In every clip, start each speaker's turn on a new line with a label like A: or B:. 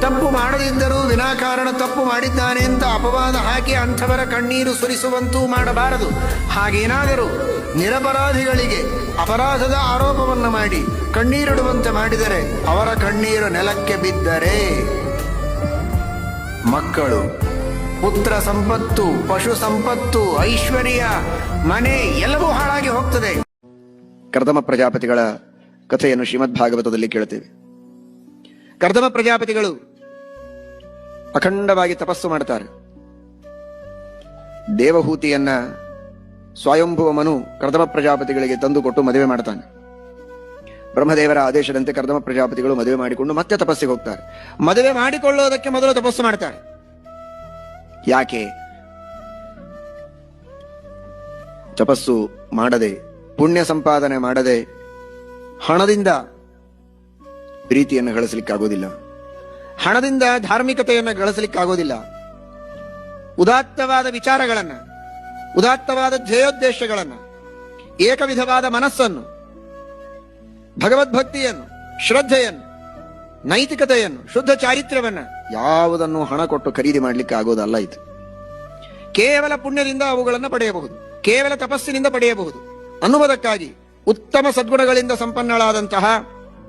A: ತಪ್ಪು ಮಾಡದಿದ್ದರೂ ವಿನಾಕಾರಣ ತಪ್ಪು ಮಾಡಿದ್ದಾನೆ ಅಂತ ಅಪವಾದ ಹಾಕಿ ಅಂಥವರ ಕಣ್ಣೀರು ಸುರಿಸುವಂತೂ ಮಾಡಬಾರದು. ಹಾಗೇನಾದರೂ ನಿರಪರಾಧಿಗಳಿಗೆ ಅಪರಾಧದ ಆರೋಪವನ್ನು ಮಾಡಿ ಕಣ್ಣೀರಿಡುವಂತೆ ಮಾಡಿದರೆ ಅವರ ಕಣ್ಣೀರು ನೆಲಕ್ಕೆ ಬಿದ್ದರೆ. ಮಕ್ಕಳು, ಪುತ್ರ ಸಂಪತ್ತು, ಪಶು ಸಂಪತ್ತು, ಐಶ್ವರ್ಯ, ಮನೆ ಎಲ್ಲವೂ ಹಾಳಾಗಿ ಹೋಗ್ತದೆ.
B: ಕರ್ದಮ ಪ್ರಜಾಪತಿಗಳ ಕಥೆಯನ್ನು ಶ್ರೀಮದ್ ಭಾಗವತದಲ್ಲಿ ಕೇಳುತ್ತೇವೆ. ಕರ್ದಮ ಪ್ರಜಾಪತಿಗಳು ಅಖಂಡವಾಗಿ ತಪಸ್ಸು ಮಾಡ್ತಾರೆ. ದೇವಹೂತಿಯನ್ನ ಸ್ವಯಂಭುವ ಮನು ಕರ್ದಮ ಪ್ರಜಾಪತಿಗಳಿಗೆ ತಂದು ಕೊಟ್ಟು ಮದುವೆ ಮಾಡ್ತಾನೆ. ಬ್ರಹ್ಮದೇವರ ಆದೇಶದಂತೆ ಕರ್ದಮ ಪ್ರಜಾಪತಿಗಳು ಮದುವೆ ಮಾಡಿಕೊಂಡು ಮತ್ತೆ ತಪಸ್ಸಿಗೆ ಹೋಗ್ತಾರೆ. ಮದುವೆ ಮಾಡಿಕೊಳ್ಳೋದಕ್ಕೆ ಮೊದಲು ತಪಸ್ಸು ಮಾಡ್ತಾರೆ. ಯಾಕೆ? ತಪಸ್ಸು ಮಾಡದೆ, ಪುಣ್ಯ ಸಂಪಾದನೆ ಮಾಡದೆ, ಹಣದಿಂದ ಪ್ರೀತಿಯನ್ನು ಗಳಿಸಲಿಕ್ಕಾಗೋದಿಲ್ಲ. ಹಣದಿಂದ ಧಾರ್ಮಿಕತೆಯನ್ನು ಗಳಿಸಲಿಕ್ಕಾಗೋದಿಲ್ಲ. ಉದಾತ್ತವಾದ ವಿಚಾರಗಳನ್ನ, ಉದಾತ್ತವಾದ ಧ್ಯೇಯೋದ್ದೇಶಗಳನ್ನು, ಏಕವಿಧವಾದ ಮನಸ್ಸನ್ನು, ಭಗವದ್ಭಕ್ತಿಯನ್ನು, ಶ್ರದ್ಧೆಯನ್ನು, ನೈತಿಕತೆಯನ್ನು, ಶುದ್ಧ ಚಾರಿತ್ರ್ಯವನ್ನು ಯಾವುದನ್ನು ಹಣ ಕೊಟ್ಟು ಖರೀದಿ ಮಾಡಲಿಕ್ಕೆ ಆಗೋದಲ್ಲ ಇದು. ಕೇವಲ ಪುಣ್ಯದಿಂದ ಅವುಗಳನ್ನು ಪಡೆಯಬಹುದು, ಕೇವಲ ತಪಸ್ಸಿನಿಂದ ಪಡೆಯಬಹುದು. ಅನ್ನುವುದಕ್ಕಾಗಿ ಉತ್ತಮ ಸದ್ಗುಣಗಳಿಂದ ಸಂಪನ್ನಳಾದಂತಹ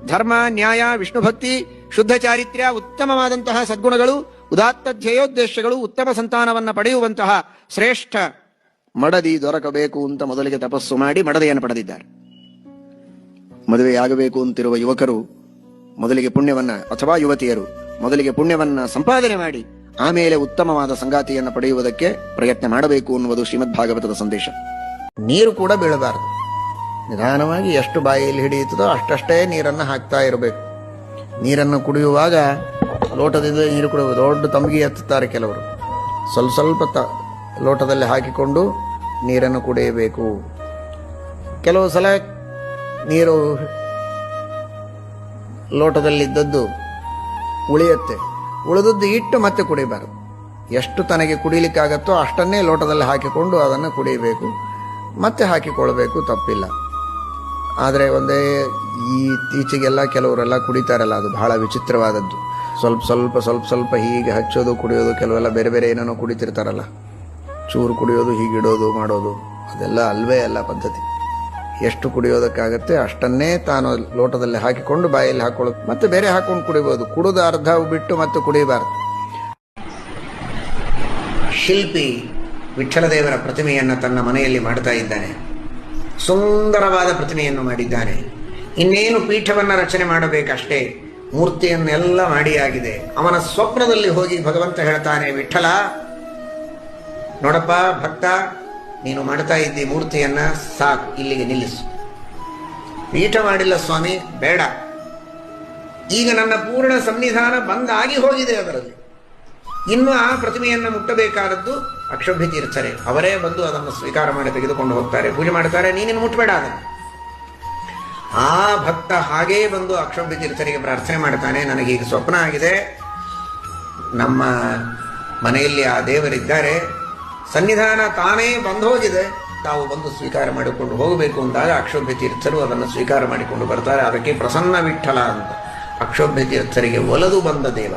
B: ಧರ್ಮ, ನ್ಯಾಯ, ವಿಷ್ಣು ಭಕ್ತಿ, ಶುದ್ಧ ಚಾರಿತ್ರ್ಯ, ಉತ್ತಮವಾದಂತಹ ಸದ್ಗುಣಗಳು, ಉದಾತ್ತ ಧ್ಯೇಯೋದ್ದೇಶಗಳು, ಉತ್ತಮ ಸಂತಾನವನ್ನ ಪಡೆಯುವಂತಹ ಶ್ರೇಷ್ಠ ಮಡದಿ ದೊರಕಬೇಕು ಅಂತ ಮೊದಲಿಗೆ ತಪಸ್ಸು ಮಾಡಿ ಮಡದೆಯನ್ನು ಪಡೆದಿದ್ದಾರೆ. ಮದುವೆಯಾಗಬೇಕು ಅಂತಿರುವ ಯುವಕರು ಮೊದಲಿಗೆ ಪುಣ್ಯವನ್ನ, ಅಥವಾ ಯುವತಿಯರು ಮೊದಲಿಗೆ ಪುಣ್ಯವನ್ನ ಸಂಪಾದನೆ ಮಾಡಿ, ಆಮೇಲೆ ಉತ್ತಮವಾದ ಸಂಗಾತಿಯನ್ನು ಪಡೆಯುವುದಕ್ಕೆ ಪ್ರಯತ್ನ ಮಾಡಬೇಕು ಅನ್ನುವುದು ಶ್ರೀಮದ್ ಭಾಗವತದ ಸಂದೇಶ.
A: ನೀರು ಕೂಡ ಬೀಳಬಾರದು. ನಿಧಾನವಾಗಿ ಎಷ್ಟು ಬಾಯಿಯಲ್ಲಿ ಹಿಡಿಯುತ್ತದೋ ಅಷ್ಟಷ್ಟೇ ನೀರನ್ನು ಹಾಕ್ತಾ ಇರಬೇಕು. ನೀರನ್ನು ಕುಡಿಯುವಾಗ ಲೋಟದಿಂದ ನೀರು ಕುಡಿಯುವ ದೊಡ್ಡ ತಂಬಿಗೆ ಎತ್ತುತ್ತಾರೆ ಕೆಲವರು. ಸ್ವಲ್ಪ ಸ್ವಲ್ಪ ತ ಲೋಟದಲ್ಲಿ ಹಾಕಿಕೊಂಡು ನೀರನ್ನು ಕುಡಿಯಬೇಕು. ಕೆಲವು ಸಲ ನೀರು ಲೋಟದಲ್ಲಿದ್ದದ್ದು ಉಳಿಯುತ್ತೆ. ಉಳಿದದ್ದು ಇಟ್ಟು ಮತ್ತೆ ಕುಡಿಬಾರದು. ಎಷ್ಟು ತನಗೆ ಕುಡಿಲಿಕ್ಕಾಗತ್ತೋ ಅಷ್ಟನ್ನೇ ಲೋಟದಲ್ಲಿ ಹಾಕಿಕೊಂಡು ಅದನ್ನು ಕುಡಿಯಬೇಕು. ಮತ್ತೆ ಹಾಕಿಕೊಳ್ಳಬೇಕು, ತಪ್ಪಿಲ್ಲ. ಆದರೆ ಒಂದೇ ಈ ಇತ್ತೀಚೆಗೆಲ್ಲ ಕೆಲವರೆಲ್ಲ ಕುಡಿತಾರಲ್ಲ, ಅದು ಬಹಳ ವಿಚಿತ್ರವಾದದ್ದು. ಸ್ವಲ್ಪ ಸ್ವಲ್ಪ ಸ್ವಲ್ಪ ಸ್ವಲ್ಪ ಹೀಗೆ ಹಚ್ಚೋದು, ಕುಡಿಯೋದು, ಕೆಲವೆಲ್ಲ ಬೇರೆ ಬೇರೆ ಏನೇನೋ ಕುಡಿತಿರ್ತಾರಲ್ಲ. ಚೂರು ಕುಡಿಯೋದು, ಹೀಗಿಡೋದು, ಮಾಡೋದು, ಅದೆಲ್ಲ ಅಲ್ವೇ ಅಲ್ಲ ಪದ್ಧತಿ. ಎಷ್ಟು ಕುಡಿಯೋದಕ್ಕಾಗತ್ತೆ ಅಷ್ಟನ್ನೇ ತಾನು ಲೋಟದಲ್ಲಿ ಹಾಕಿಕೊಂಡು ಬಾಯಲ್ಲಿ ಹಾಕೊಳ್ಳೋದು ಮತ್ತೆ ಬೇರೆ ಹಾಕೊಂಡು ಕುಡಿಬೋದು. ಕುಡಿದು ಅರ್ಧ ಬಿಟ್ಟು ಮತ್ತೆ ಕುಡಿಬಾರ್ದು ಶಿಲ್ಪಿ ವಿಠಲದೇವರ ಪ್ರತಿಮೆಯನ್ನು ತನ್ನ ಮನೆಯಲ್ಲಿ ಮಾಡ್ತಾ ಇದ್ದಾನೆ. ಸುಂದರವಾದ ಪ್ರತಿಮೆಯನ್ನು ಮಾಡಿದ್ದಾರೆ. ಇನ್ನೇನು ಪೀಠವನ್ನು ರಚನೆ ಮಾಡಬೇಕಷ್ಟೇ, ಮೂರ್ತಿಯನ್ನೆಲ್ಲ ಮಾಡಿ ಆಗಿದೆ ಅವನ ಸ್ವಪ್ನದಲ್ಲಿ ಹೋಗಿ ಭಗವಂತ ಹೇಳ್ತಾನೆ ವಿಠಲ ನೋಡಪ್ಪ, ಭಕ್ತ, ನೀನು ಮಾಡ್ತಾ ಇದ್ದಿ ಮೂರ್ತಿಯನ್ನ, ಸಾಕು, ಇಲ್ಲಿಗೆ ನಿಲ್ಲಿಸು. ಪೀಠ ಮಾಡಿಲ್ಲ ಸ್ವಾಮಿ, ಬೇಡ. ಈಗ ನನ್ನ ಪೂರ್ಣ ಸನ್ನಿಧಾನ ಬಂದಾಗಿ ಹೋಗಿದೆ ಅದರಲ್ಲಿ. ಇನ್ನು ಆ ಪ್ರತಿಮೆಯನ್ನು ಮುಟ್ಟಬೇಕಾದದ್ದು ಅಕ್ಷೋಭ್ಯ ತೀರ್ಥರೇ. ಅವರೇ ಬಂದು ಅದನ್ನು ಸ್ವೀಕಾರ ಮಾಡಿ ತೆಗೆದುಕೊಂಡು ಹೋಗ್ತಾರೆ. ಪೂಜೆ ಮಾಡ್ತಾರೆ ನೀನೇನು ಮುಟ್ಟಬೇಡ ಅದನ್ನು. ಆ ಭಕ್ತ ಹಾಗೇ ಬಂದು ಅಕ್ಷೋಭ್ಯ ತೀರ್ಥರಿಗೆ ಪ್ರಾರ್ಥನೆ ಮಾಡ್ತಾನೆ. ನನಗೆ ಈಗ ಸ್ವಪ್ನ ಆಗಿದೆ. ನಮ್ಮ ಮನೆಯಲ್ಲಿ ಆ ದೇವರಿದ್ದಾರೆ. ಸನ್ನಿಧಾನ ತಾನೇ ಬಂದು ಹೋಗಿದೆ ತಾವು ಬಂದು ಸ್ವೀಕಾರ ಮಾಡಿಕೊಂಡು ಹೋಗಬೇಕು ಅಂದಾಗ ಅಕ್ಷೋಭ್ಯ ತೀರ್ಥರು ಅದನ್ನು ಸ್ವೀಕಾರ ಮಾಡಿಕೊಂಡು ಬರ್ತಾರೆ. ಅದಕ್ಕೆ ಪ್ರಸನ್ನ ವಿಠಲ ಅಂತ. ಅಕ್ಷೋಭ್ಯ ತೀರ್ಥರಿಗೆ ಒಲದು ಬಂದ ದೇವ.